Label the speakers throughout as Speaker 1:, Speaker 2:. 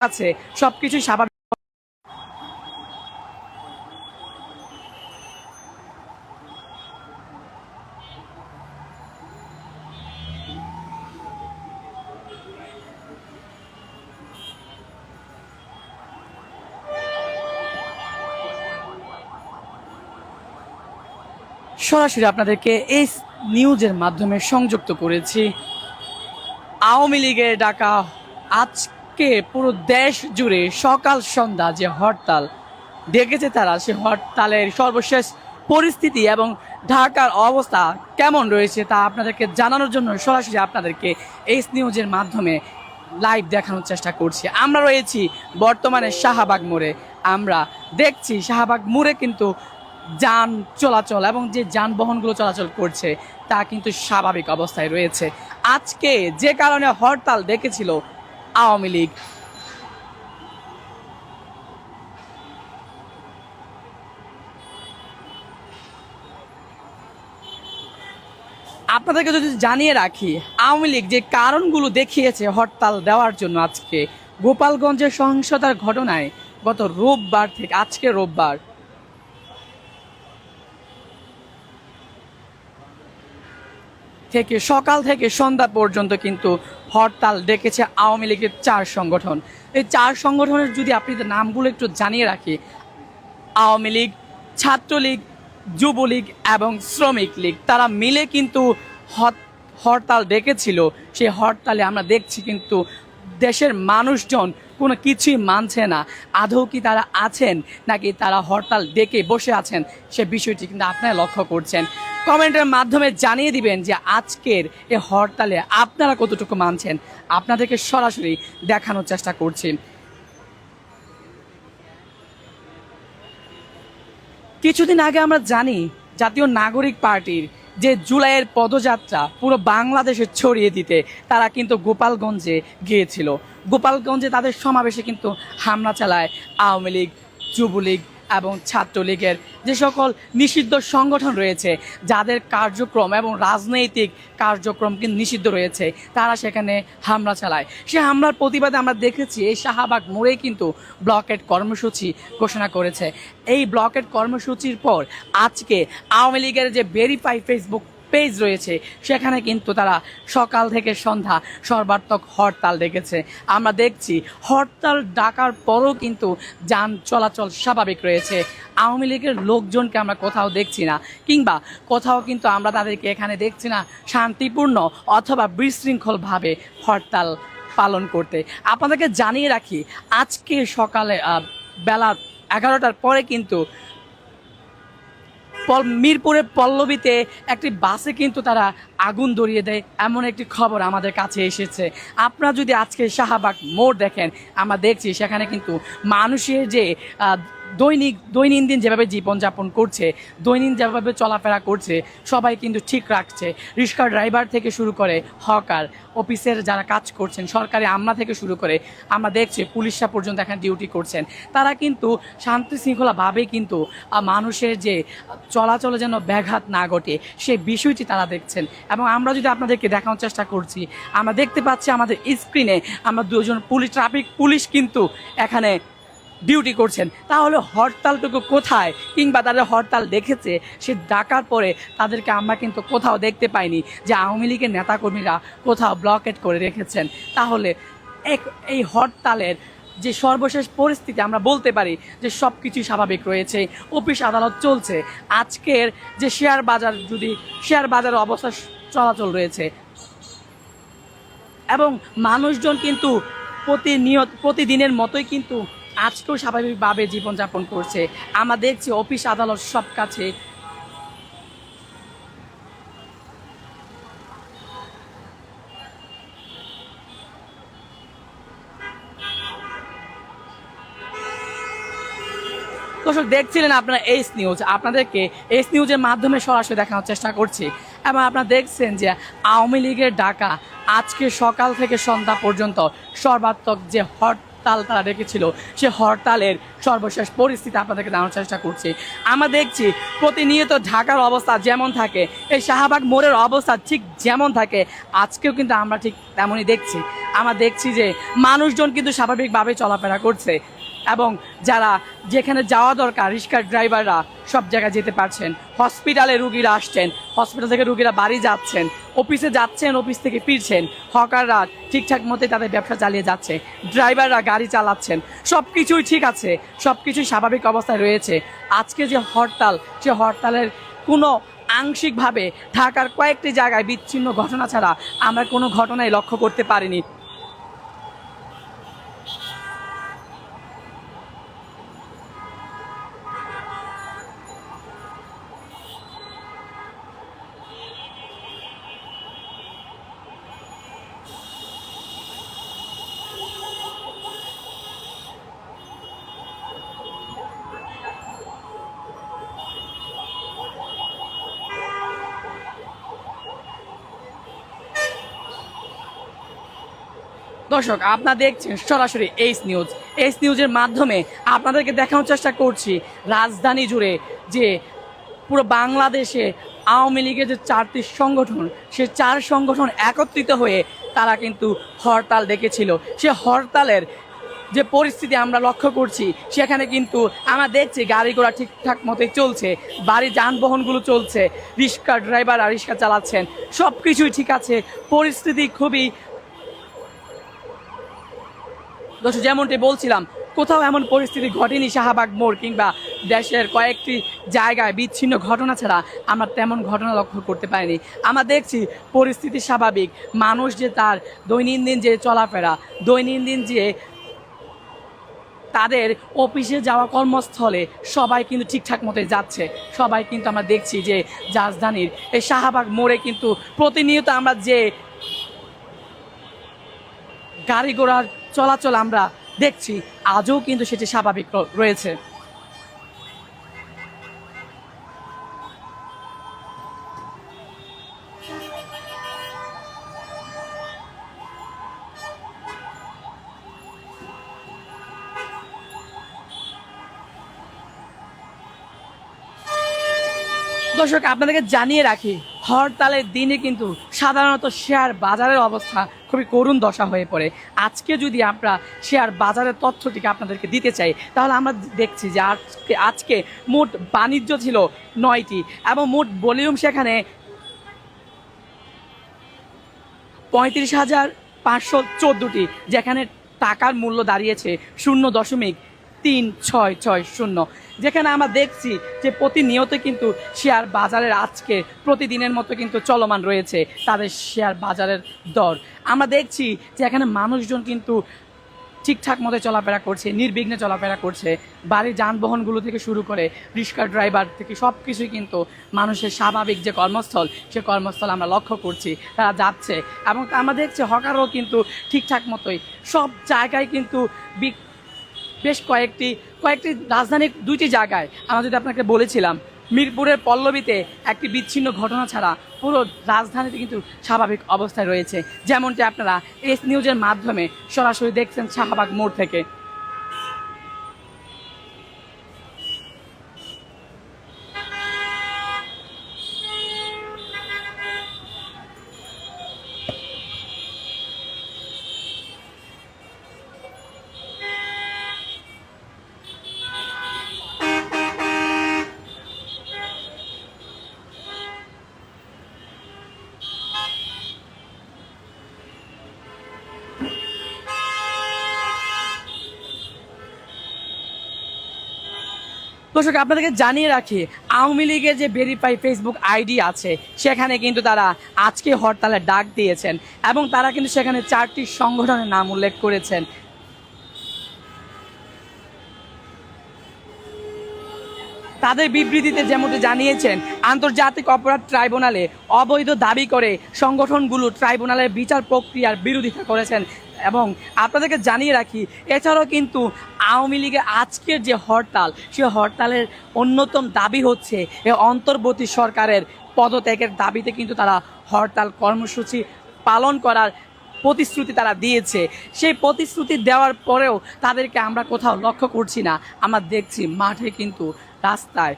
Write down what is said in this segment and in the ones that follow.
Speaker 1: আছে সবকিছু স্বাভাবিক। সরাসরি আপনাদেরকে এই নিউজের মাধ্যমে সংযুক্ত করেছি। আওয়ামী লীগের ডাকা আজকে পুরো দেশ জুড়ে সকাল সন্ধ্যা যে হরতাল, দেখেছে তারা সে হরতালের সর্বশেষ পরিস্থিতি এবং ঢাকার অবস্থা কেমন রয়েছে তা আপনাদেরকে জানানোর জন্য সরাসরি আপনাদেরকে এই নিউজের মাধ্যমে লাইভ দেখানোর চেষ্টা করছি। আমরা রয়েছি বর্তমানে শাহবাগ মোড়ে। আমরা দেখছি শাহবাগ মোড়ে কিন্তু যান চলাচল এবং যে যানবাহনগুলো চলাচল করছে তা কিন্তু স্বাভাবিক অবস্থায় রয়েছে। আজকে যে কারণে হরতাল ডেকেছিল আওয়ামী লীগ। আপনাদেরকে যদি জানিয়ে রাখি, আওয়ামী লীগ যে কারণগুলো দেখিয়েছে হরতাল দেওয়ার জন্য আজকে গোপালগঞ্জের সহিংসতার ঘটনায় গত রোববার থেকে, আজকে রোববার থেকে, সকাল থেকে সন্ধ্যা পর্যন্ত কিন্তু হরতাল ডেকেছে আওয়ামী লীগের চার সংগঠন। এই চার সংগঠনের যদি আপনি নামগুলো একটু জানিয়ে রাখি, আওয়ামী লীগ, ছাত্রলীগ, যুবলীগ এবং শ্রমিক লীগ, তারা মিলে কিন্তু হরতাল ডেকেছিল। সেই হরতালে আমরা দেখছি কিন্তু দেশের মানুষজন কোনো কিছুই মানছে না। আদৌ কি তারা আছেন নাকি তারা হরতাল ডেকে বসে আছেন সে বিষয়টি কিন্তু আপনারা লক্ষ্য করছেন। কমেন্টের মাধ্যমে জানিয়ে দিবেন যে আজকের এ হরতালে আপনারা কতটুকু মানছেন? আপনাদেরকে সরাসরি দেখানোর চেষ্টা করছি। কিছুদিন আগে আমরা জানি জাতীয় নাগরিক পার্টির যে জুলাইয়ের পদযাত্রা পুরো বাংলাদেশে ছড়িয়ে দিতে তারা কিন্তু গোপালগঞ্জে গিয়েছিল। গোপালগঞ্জে তাদের সমাবেশে কিন্তু হামলা চালায় আওয়ামী লীগ, যুবলীগ এবং ছাত্রলীগের যে সকল নিষিদ্ধ সংগঠন রয়েছে, যাদের কার্যক্রম এবং রাজনৈতিক কার্যক্রম কিন্তু নিষিদ্ধ রয়েছে, তারা সেখানে হামলা চালায়। সে হামলার প্রতিবাদে আমরা দেখেছি, এই শাহবাগ মোড়ে কিন্তু ব্লকেট কর্মসূচি ঘোষণা করেছে। এই ব্লকেট কর্মসূচির পর আজকে আওয়ামী লীগের যে ভেরিফাই ফেসবুক পেজ রয়েছে। সেখানে কিন্তু তারা সকাল থেকে সন্ধ্যা সর্বাত্মক হরতাল ডেকেছে। আমরা দেখছি হরতাল ডাকার পরও কিন্তু যান চলাচল স্বাভাবিক রয়েছে। আওয়ামী লীগের লোকজনকে আমরা কোথাও দেখছি না, কিংবা কোথাও কিন্তু আমরা তাদেরকে এখানে দেখছি না শান্তিপূর্ণ অথবা বিশৃঙ্খলভাবে হরতাল পালন করতে। আপনাদেরকে জানিয়ে রাখি, আজকে সকালে বেলা এগারোটার পরে কিন্তু মিরপুরের পল্লবীতে একটি বাসে কিন্তু তারা আগুন ধরিয়ে দেয়, এমন একটি খবর আমাদের কাছে এসেছে। আপনারা যদি আজকে শাহবাগ মোড় দেখেন, আমরা দেখছি সেখানে কিন্তু মানুষের যে দৈনিক, দৈনন্দিন যেভাবে জীবনযাপন করছে, দৈনিক যেভাবে চলাফেরা করছে, সবাই কিন্তু ঠিক রাখছে। রিক্সা ড্রাইভার থেকে শুরু করে হকার অফিসের যারা কাজ করছেন, সরকারি আমলা থেকে শুরু করে আমরা দেখছি পুলিশরা পর্যন্ত এখানে ডিউটি করছেন। তারা কিন্তু শান্তি শৃঙ্খলাভাবে কিন্তু মানুষের যে চলাচলে যেন ব্যাঘাত না ঘটে সেই বিষয়টি তারা দেখছেন। এবং আমরা যদি আপনাদেরকে দেখানোর চেষ্টা করছি, আমরা দেখতে পাচ্ছি আমাদের স্ক্রিনে আমরা দুজন পুলিশ ট্রাফিক পুলিশ কিন্তু এখানে ডিউটি করছেন। তাহলে হরতালটুকু কোথায়? কিংবা তাদের হরতাল দেখেছে, সে ডাকার পরে তাদেরকে আমরা কিন্তু কোথাও দেখতে পাইনি যে আওয়ামী লীগের নেতাকর্মীরা কোথাও ব্লকেট করে রেখেছেন। তাহলে এক, এই হরতালের যে সর্বশেষ পরিস্থিতি আমরা বলতে পারি যে সব কিছুই স্বাভাবিক রয়েছে, অফিস আদালত চলছে, আজকের যে শেয়ার বাজার যদি, শেয়ার বাজারের অবস্থা চলাচল রয়েছে, এবং মানুষজন কিন্তু প্রতিনিয়ত, প্রতিদিনের মতোই কিন্তু আজকেও স্বাভাবিকভাবে জীবনযাপন করছে। আমরা দেখছি অফিস, আদালত সব কাছে দর্শক, দেখছিলেন আপনারা এইস নিউজ আপনাদেরকে এইস নিউজের মাধ্যমে সরাসরি দেখানোর চেষ্টা করছি। এবং আপনারা দেখছেন যে আওয়ামী লীগের ডাকা আজকে সকাল থেকে সন্ধ্যা পর্যন্ত সর্বাত্মক যে হরতাল হরতাল তারা ডেকেছিল, সে হরতালের সর্বশেষ পরিস্থিতি আপনাদেরকে জানার চেষ্টা করছি। আমরা দেখছি প্রতিনিয়ত ঢাকার অবস্থা যেমন থাকে, এই শাহবাগ মোড়ের অবস্থা ঠিক যেমন থাকে, আজকেও কিন্তু আমরা ঠিক তেমনই দেখছি। আমরা দেখছি যে মানুষজন কিন্তু স্বাভাবিকভাবে চলাফেরা করছে। এবং যারা যেখানে যাওয়া দরকার রিক্সার ড্রাইভাররা সব জায়গায় যেতে পারছেন। হসপিটালে রুগীরা আসছেন, হসপিটাল থেকে রুগীরা বাড়ি যাচ্ছেন, অফিসে যাচ্ছেন, অফিস থেকে ফিরছেন, হকাররা ঠিকঠাক মতে তাদের ব্যবসা চালিয়ে যাচ্ছে, ড্রাইভাররা গাড়ি চালাচ্ছেন সব কিছুই ঠিক আছে সব কিছুই স্বাভাবিক অবস্থায় রয়েছে। আজকে যে হরতাল, সে হরতালের কোনো আংশিকভাবে ঢাকার কয়েকটি জায়গায় বিচ্ছিন্ন ঘটনা ছাড়া আমরা কোনো ঘটনাই লক্ষ্য করতে পারিনি। দর্শক, আপনারা দেখছেন সরাসরি এইচ নিউজ এইচ নিউজের মাধ্যমে আপনাদেরকে দেখানোর চেষ্টা করছি রাজধানী জুড়ে যে পুরো বাংলাদেশে আওয়ামী লীগের যে চারটি সংগঠন, সে চার সংগঠন একত্রিত হয়ে তারা কিন্তু হরতাল ডেকেছিল। সে হরতালের যে পরিস্থিতি আমরা লক্ষ্য করছি, সেখানে কিন্তু আমরা দেখছি গাড়ি ঘোড়া ঠিকঠাক মতোই চলছে, বাড়ি যানবাহনগুলো চলছে, রিক্সা ড্রাইভাররা রিক্সা চালাচ্ছেন সব কিছুই ঠিক আছে। পরিস্থিতি খুবই দর্শক, যেমনটি বলছিলাম, কোথাও এমন পরিস্থিতি ঘটেনি শাহবাগ মোড় কিংবা দেশের কয়েকটি জায়গায় বিচ্ছিন্ন ঘটনা ছাড়া আমরা তেমন ঘটনা লক্ষ্য করতে পারিনি। আমরা দেখছি পরিস্থিতি স্বাভাবিক। মানুষ যে তার দৈনন্দিন যে চলাফেরা, দৈনন্দিন যে তাদের অফিসে যাওয়া কর্মস্থলে সবাই কিন্তু ঠিকঠাক মতো যাচ্ছে। সবাই কিন্তু আমরা দেখছি যে রাজধানীর এই শাহবাগ মোড়ে কিন্তু প্রতিনিয়ত আমরা যে গাড়ি ঘোড়ার চলাচল আমরা দেখছি, আজও কিন্তু সেটি স্বাভাবিক রয়েছে। দর্শক, আপনাদেরকে জানিয়ে রাখি, হরতালের দিনে কিন্তু সাধারণত শেয়ার বাজারের অবস্থা খুবই করুণ দশা হয়ে পড়ে। আজকে যদি আমরা শেয়ার বাজারের তথ্যটিকে আপনাদেরকে দিতে চাই, তাহলে আমরা দেখছি যে আজকে আজকে মোট বাণিজ্য ছিল নয়টি এবং মোট ভলিউম সেখানে পঁয়ত্রিশ হাজার পাঁচশো চোদ্দোটি, যেখানে টাকার মূল্য দাঁড়িয়েছে শূন্য দশমিক তিন ছয় ছয় শূন্য। যেখানে আমরা দেখছি যে প্রতিনিয়ত কিন্তু শেয়ার বাজারের আজকে প্রতিদিনের মতো কিন্তু চলমান রয়েছে তাদের শেয়ার বাজারের দর। আমরা দেখছি যে এখানে মানুষজন কিন্তু ঠিকঠাক মতো চলাফেরা করছে, নির্বিঘ্নে চলাফেরা করছে। বাড়ির যানবাহনগুলো থেকে শুরু করে রিক্সা, ড্রাইভার থেকে সব কিছুই কিন্তু মানুষের স্বাভাবিক যে কর্মস্থল, সে কর্মস্থল আমরা লক্ষ্য করছি, তারা যাচ্ছে। এবং আমরা দেখছি হকারও কিন্তু ঠিকঠাক মতোই। সব জায়গায় কিন্তু বেশ কয়েকটি কয়েকটি রাজধানীর দুইটি জায়গায় আমরা যদি আপনাকে বলেছিলাম, মিরপুরের পল্লবীতে একটি বিচ্ছিন্ন ঘটনা ছাড়া পুরো রাজধানীতে কিন্তু স্বাভাবিক অবস্থায় রয়েছে। যেমনটি আপনারা এস নিউজের মাধ্যমে সরাসরি দেখছেন শাহবাগ মোড় থেকে। দর্শক, আপনাদেরকে জানিয়ে রাখি, আওয়ামী লীগের যে ভেরিফাই ফেসবুক আইডি আছে, সেখানে কিন্তু তারা আজকে হরতালে ডাক দিয়েছেন এবং তারা কিন্তু সেখানে চারটি সংগঠনের নাম উল্লেখ করেছেন। তাদের বিবৃতিতে যেমনটি জানিয়েছেন, আন্তর্জাতিক অপরাধ ট্রাইব্যুনালে অবৈধ দাবি করে সংগঠনগুলো ট্রাইব্যুনালের বিচার প্রক্রিয়ার বিরোধিতা করেছেন। এবং আপনাদেরকে জানিয়ে রাখি, এছাড়াও কিন্তু আওয়ামী লীগের আজকের যে হরতাল, সে হরতালের অন্যতম দাবি হচ্ছে এ অন্তর্বর্তী সরকারের পদত্যাগের দাবিতে কিন্তু তারা হরতাল কর্মসূচি পালন করার প্রতিশ্রুতি তারা দিয়েছে। সেই প্রতিশ্রুতি দেওয়ার পরেও তাদেরকে আমরা কোথাও লক্ষ্য করছি না। আমরা দেখছি মাঠে কিন্তু রাস্তায়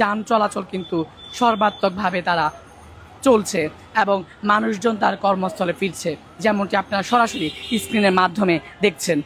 Speaker 1: যান চলাচল কিন্তু সর্বাত্মকভাবে তারা চলছে এবং মানুষজন তার কর্মস্থলে ফিরছে, যেমনটি আপনারা সরাসরি স্ক্রিনের মাধ্যমে দেখছেন।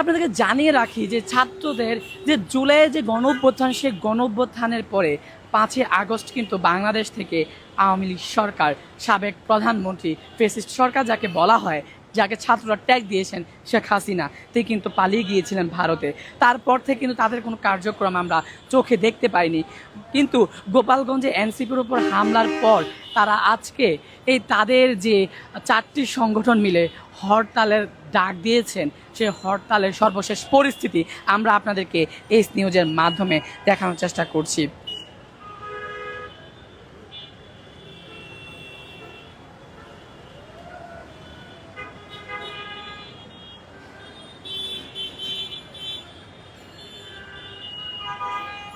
Speaker 1: আপনাদেরকে জানিয়ে রাখি যে ছাত্রদের যে জুলাইয়ের যে গণ অভ্যুত্থান সেই গণ অভ্যুত্থানের পরে পাঁচই আগস্ট কিন্তু বাংলাদেশ থেকে আওয়ামী লীগ সরকার, সাবেক প্রধানমন্ত্রী, ফেসিস্ট সরকার যাকে বলা হয় যাকে ছাত্ররা ট্যাগ দিয়েছেন, শেখ হাসিনা, তিনি কিন্তু পালিয়ে গিয়েছিলেন ভারতে। তারপর থেকে কিন্তু তাদের কোনো কার্যক্রম আমরা চোখে দেখতে পাইনি। কিন্তু গোপালগঞ্জে এনসিপির উপর হামলার পর তারা আজকে এই তাদের যে চারটি সংগঠন মিলে হরতালের ডাক দিয়েছেন, সে হরতালের সর্বশেষ পরিস্থিতি আমরা আপনাদেরকে এই নিউজের মাধ্যমে দেখানোর চেষ্টা করছি।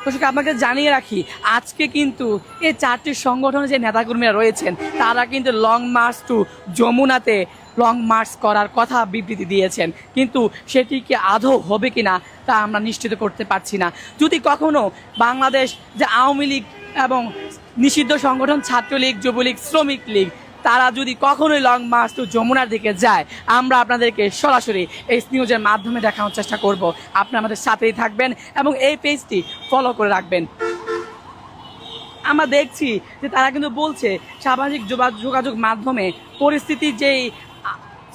Speaker 1: দর্শক আপনাকে জানিয়ে রাখি, আজকে কিন্তু এই চারটি সংগঠনের যে নেতাকর্মীরা রয়েছেন, তারা কিন্তু লং মার্চ টু যমুনাতে লং মার্চ করার কথা বিবৃতি দিয়েছেন। কিন্তু সেটি কি আদৌ হবে কিনা তা আমরা নিশ্চিত করতে পারছি না। যদি কখনো বাংলাদেশ যে আওয়ামী লীগ এবং নিষিদ্ধ সংগঠন ছাত্রলীগ, যুবলীগ, শ্রমিক লীগ তারা যদি কখনোই লং মার্চ টু যমুনার দিকে যায়, আমরা আপনাদেরকে সরাসরি এই নিউজের মাধ্যমে দেখানোর চেষ্টা করব। আপনি আমাদের সাথেই থাকবেন এবং এই পেজটি ফলো করে রাখবেন। আমরা দেখছি যে তারা কিন্তু বলছে, সামাজিক যোগা- যোগাযোগ মাধ্যমে পরিস্থিতি যেই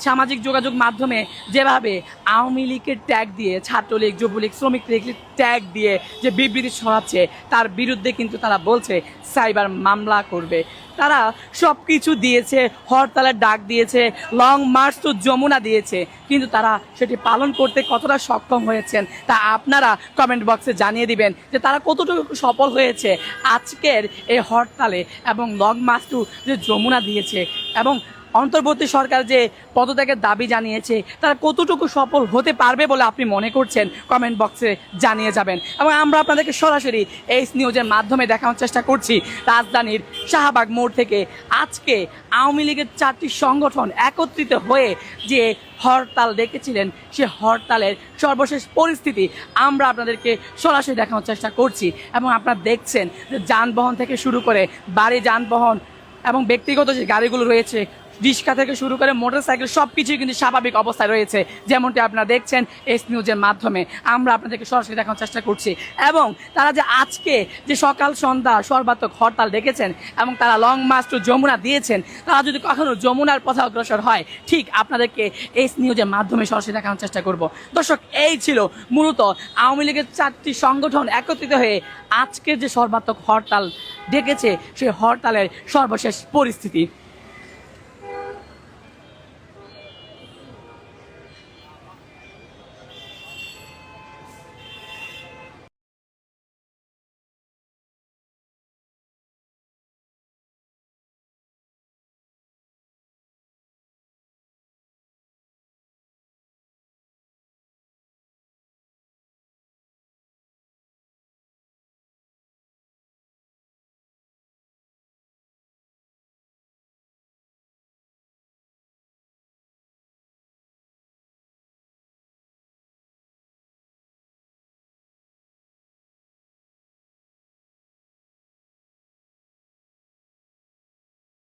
Speaker 1: সামাজিক যোগাযোগ মাধ্যমে যেভাবে আওয়ামী লীগের ট্যাগ দিয়ে, ছাত্রলীগ, যুবলীগ, শ্রমিক লীগ ট্যাগ দিয়ে যে বিবৃতি ছড়াচ্ছে, তার বিরুদ্ধে কিন্তু তারা বলছে, সাইবার মামলা করবে। তারা সব কিছু দিয়েছে, হরতালের ডাক দিয়েছে লং মার্চ তো যমুনা দিয়েছে, কিন্তু তারা সেটি পালন করতে কতটা সক্ষম হয়েছেন, তা আপনারা কমেন্ট বক্সে জানিয়ে দিবেন যে তারা কতটুকু সফল হয়েছে আজকের এই হরতালে এবং লং মার্চ টু যে যমুনা দিয়েছে এবং অন্তর্বর্তী সরকার যে পদত্যাগের দাবি জানিয়েছে, তারা কতটুকু সফল হতে পারবে বলে আপনি মনে করছেন? কমেন্ট বক্সে জানিয়ে যাবেন। এবং আমরা আপনাদেরকে সরাসরি এই নিউজের মাধ্যমে দেখানোর চেষ্টা করছি। রাজধানীর শাহবাগ মোড় থেকে আজকে আওয়ামী লীগের চারটি সংগঠন একত্রিত হয়ে যে হরতাল ডেকেছিলেন, সে হরতালের সর্বশেষ পরিস্থিতি আমরা আপনাদেরকে সরাসরি দেখানোর চেষ্টা করছি। এবং আপনারা দেখছেন যে যানবাহন থেকে শুরু করে বাড়ি যানবাহন এবং ব্যক্তিগত যে গাড়িগুলো রয়েছে রিক্সা থেকে শুরু করে মোটরসাইকেল সব কিছুই কিন্তু স্বাভাবিক অবস্থায় রয়েছে, যেমনটি আপনারা দেখছেন এস নিউজের মাধ্যমে। আমরা আপনাদেরকে সরাসরি দেখানোর চেষ্টা করছি। এবং তারা যে আজকে যে সকাল সন্ধ্যা সর্বাত্মক হরতাল ডেকেছেন এবং তারা লং মার্চ টু যমুনা দিয়েছেন, তারা যদি কখনো যমুনার পথে অগ্রসর হয়, ঠিক আপনাদেরকে এস নিউজের মাধ্যমে সরাসরি দেখানোর চেষ্টা করব। দর্শক, এই ছিল মূলত আওয়ামী লীগের চারটি সংগঠন একত্রিত হয়ে আজকের যে সর্বাত্মক হরতাল ডেকেছে, সেই হরতালের সর্বশেষ পরিস্থিতি।